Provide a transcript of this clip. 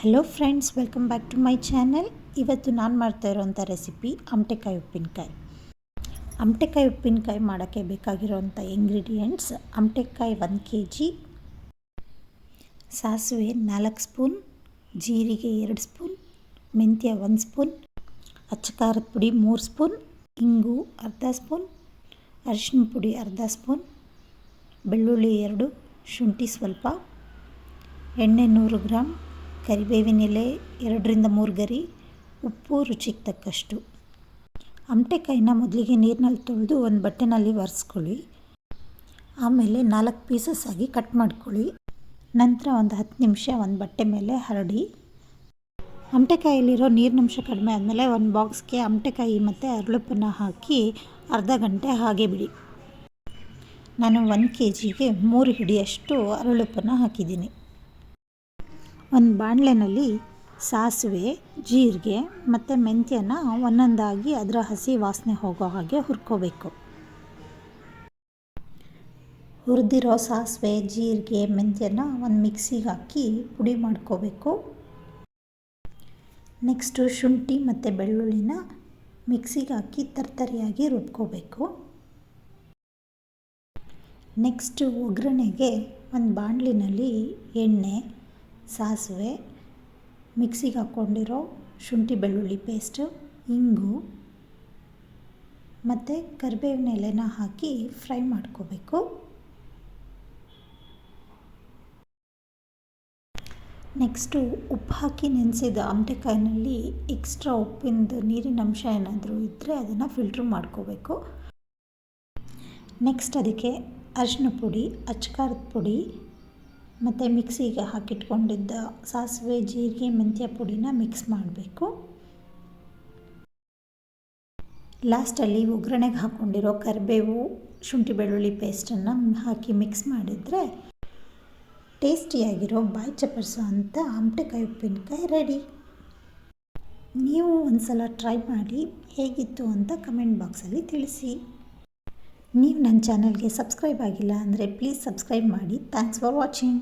Hello friends welcome back to my channel ಇವತ್ತು ನಾನು ಮಾಡ್ತಾ ಇರೋವಂಥ ರೆಸಿಪಿ ಅಮಟೆಕಾಯಿ ಉಪ್ಪಿನಕಾಯಿ. ಅಮಟೆಕಾಯಿ ಉಪ್ಪಿನಕಾಯಿ ಮಾಡೋಕ್ಕೆ ಬೇಕಾಗಿರೋವಂಥ ಇಂಗ್ರೀಡಿಯೆಂಟ್ಸ್ ಅಮಟೆಕಾಯಿ ಒಂದು ಕೆ ಜಿ ಸಾಸಿವೆ ನಾಲ್ಕು ಸ್ಪೂನ್, ಜೀರಿಗೆ ಎರಡು ಸ್ಪೂನ್, ಮೆಂತ್ಯ ಒಂದು ಸ್ಪೂನ್, ಅಚ್ಚ ಖಾರದ ಪುಡಿ ಮೂರು ಸ್ಪೂನ್, ಇಂಗು ಅರ್ಧ ಸ್ಪೂನ್ ಅರಿಶಿನ ಪುಡಿ ಅರ್ಧ ಸ್ಪೂನ್, ಬೆಳ್ಳುಳ್ಳಿ ಎರಡು, ಶುಂಠಿ ಸ್ವಲ್ಪ, ಎಣ್ಣೆ ನೂರು ಗ್ರಾಮ್ ಕರಿಬೇವಿನ ಎಲೆ ಎರಡರಿಂದ ಮೂರು ಗರಿ, ಉಪ್ಪು ರುಚಿಗೆ ತಕ್ಕಷ್ಟು. ಅಂಟೆಕಾಯಿನ ಮೊದಲಿಗೆ ನೀರಿನಲ್ಲಿ ತೊಳೆದು ಒಂದು ಬಟ್ಟೆನಲ್ಲಿ ಒರೆಸ್ಕೊಳ್ಳಿ. ಆಮೇಲೆ ನಾಲ್ಕು ಪೀಸಸ್ ಆಗಿ ಕಟ್ ಮಾಡ್ಕೊಳ್ಳಿ. ನಂತರ ಒಂದು ಹತ್ತು ನಿಮಿಷ ಒಂದು ಬಟ್ಟೆ ಮೇಲೆ ಹರಡಿ. ಆಮಟೆಕಾಯಲ್ಲಿರೋ ನೀರಿನಂಶ ಕಡಿಮೆ ಆದಮೇಲೆ ಒಂದು ಬಾಕ್ಸ್ಗೆ ಅಮಟೆಕಾಯಿ ಮತ್ತು ಅರಳುಪ್ಪನ್ನು ಹಾಕಿ ಅರ್ಧ ಗಂಟೆ ಹಾಗೆ ಬಿಡಿ. ನಾನು ಒಂದು ಕೆ ಜಿಗೆ ಮೂರು ಹಿಡಿಯಷ್ಟು ಅರಳುಪ್ಪನ್ನು ಹಾಕಿದ್ದೀನಿ. ಒಂದು ಬಾಣಲೆನಲ್ಲಿ ಸಾಸಿವೆ, ಜೀರಿಗೆ ಮತ್ತು ಮೆಂತ್ಯನ ಒಂದೊಂದಾಗಿ ಅದರ ಹಸಿ ವಾಸನೆ ಹೋಗೋ ಹಾಗೆ ಹುರ್ಕೋಬೇಕು. ಹುರಿದಿರೋ ಸಾಸಿವೆ, ಜೀರಿಗೆ, ಮೆಂತ್ಯನ ಒಂದು ಮಿಕ್ಸಿಗೆ ಹಾಕಿ ಪುಡಿ ಮಾಡ್ಕೋಬೇಕು. ನೆಕ್ಸ್ಟು ಶುಂಠಿ ಮತ್ತು ಬೆಳ್ಳುಳ್ಳಿನ ಮಿಕ್ಸಿಗೆ ಹಾಕಿ ತರ್ತರಿಯಾಗಿ ರುಬ್ಕೋಬೇಕು. ನೆಕ್ಸ್ಟು ಒಗ್ಗರಣೆಗೆ ಒಂದು ಬಾಣಲಿನಲ್ಲಿ ಎಣ್ಣೆ ಸಾಸಿವೆ, ಮಿಕ್ಸಿಗೆ ಹಾಕ್ಕೊಂಡಿರೋ ಶುಂಠಿ ಬೆಳ್ಳುಳ್ಳಿ ಪೇಸ್ಟು ಇಂಗು ಮತ್ತು ಕರಿಬೇವಿನ ಎಲೆನ ಹಾಕಿ ಫ್ರೈ ಮಾಡ್ಕೋಬೇಕು. ನೆಕ್ಸ್ಟು ಉಪ್ಪು ಹಾಕಿ ನೆನೆಸಿದ ಆಮಟೆಕಾಯಿನಲ್ಲಿ ಎಕ್ಸ್ಟ್ರಾ ಉಪ್ಪಿಂದು ನೀರಿನ ಅಂಶ ಏನಾದರೂ ಇದ್ದರೆ ಅದನ್ನು ಫಿಲ್ಟ್ರ್ ಮಾಡ್ಕೋಬೇಕು. ನೆಕ್ಸ್ಟ್ ಅದಕ್ಕೆ ಅರಿಶಿನ ಪುಡಿ ಅಚ್ಕಾರದ ಪುಡಿ ಮತ್ತು ಮಿಕ್ಸಿಗೆ ಹಾಕಿಟ್ಕೊಂಡಿದ್ದ ಸಾಸಿವೆ, ಜೀರಿಗೆ, ಮೆಂತ್ಯ ಪುಡಿನ ಮಿಕ್ಸ್ ಮಾಡಬೇಕು. ಲಾಸ್ಟಲ್ಲಿ ಒಗ್ಗರಣೆಗೆ ಹಾಕ್ಕೊಂಡಿರೋ ಕರಿಬೇವು, ಶುಂಠಿ ಬೆಳ್ಳುಳ್ಳಿ ಪೇಸ್ಟನ್ನು ಹಾಕಿ ಮಿಕ್ಸ್ ಮಾಡಿದರೆ ಟೇಸ್ಟಿಯಾಗಿರೋ ಬಾಯಿ ಚಪ್ಪರ್ಸು ಅಂತ ಆಮಟೆಕಾಯಿ, ಉಪ್ಪಿನಕಾಯಿ ರೆಡಿ. ನೀವು ಒಂದು ಸಲ ಟ್ರೈ ಮಾಡಿ ಹೇಗಿತ್ತು ಅಂತ ಕಮೆಂಟ್ ಬಾಕ್ಸಲ್ಲಿ ತಿಳಿಸಿ. ನೀವು ನನ್ನ ಚಾನಲ್ಗೆ ಸಬ್ಸ್ಕ್ರೈಬ್ ಆಗಿಲ್ಲ ಅಂದರೆ ಪ್ಲೀಸ್ ಸಬ್ಸ್ಕ್ರೈಬ್ ಮಾಡಿ. Thanks for watching